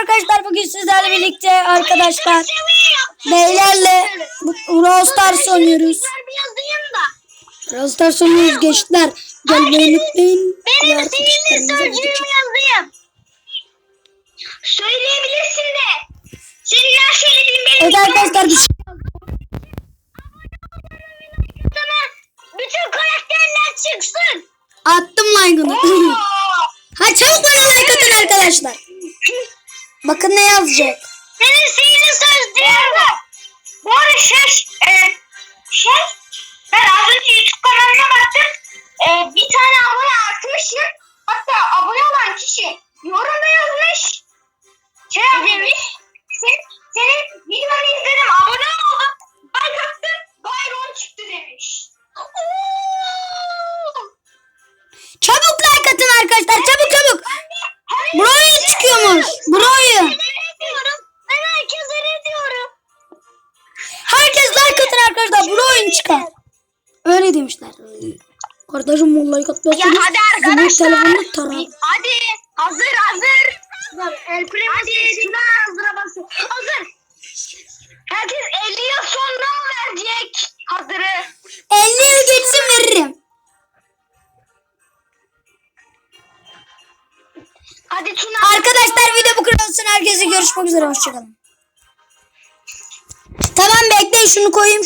arkadaşlar bugün sizlerle birlikte arkadaşlar beylerle bu- Brawl Stars oynuyoruz. Brawl Stars oynuyoruz gençler. Gelmeyi unutmayın. Benim video sözcüğümü yazayım. Söyleyebilirsin de. Senin her söylediğin benim Evet arkadaşlar bir şey- bütün karakterler çıksın. attım like'ını. Ha çabuk bana like atın arkadaşlar. Bakın ne yazacak. Senin sihirli sözcüğün var. Bu arada şey, e, şey, ben az önce YouTube kanalına baktım. E, bir tane abone artmışsın. Hatta abone olan kişi yorumda yazmış. Şey demiş. Sen, senin videonu izledim, abone oldum. Like attım, Byron çıktı demiş. Oo! Çabuk like atın arkadaşlar çabuk çabuk. Bro'yu çıkıyormuş. Bro'yu. Öyle demişler. Kardeşim o like Ya hadi arkadaşlar. telefonunu tarar. Hadi. Hazır hazır. El Primo hadi. Şuna hazıra basın. Hazır. Herkes 50 yıl sonra mı verecek? Hazırı. 50 yıl geçsin veririm. Hadi Tuna. Arkadaşlar video bu kadar olsun. Herkese görüşmek üzere. Hoşçakalın. Tamam bekleyin şunu koyayım.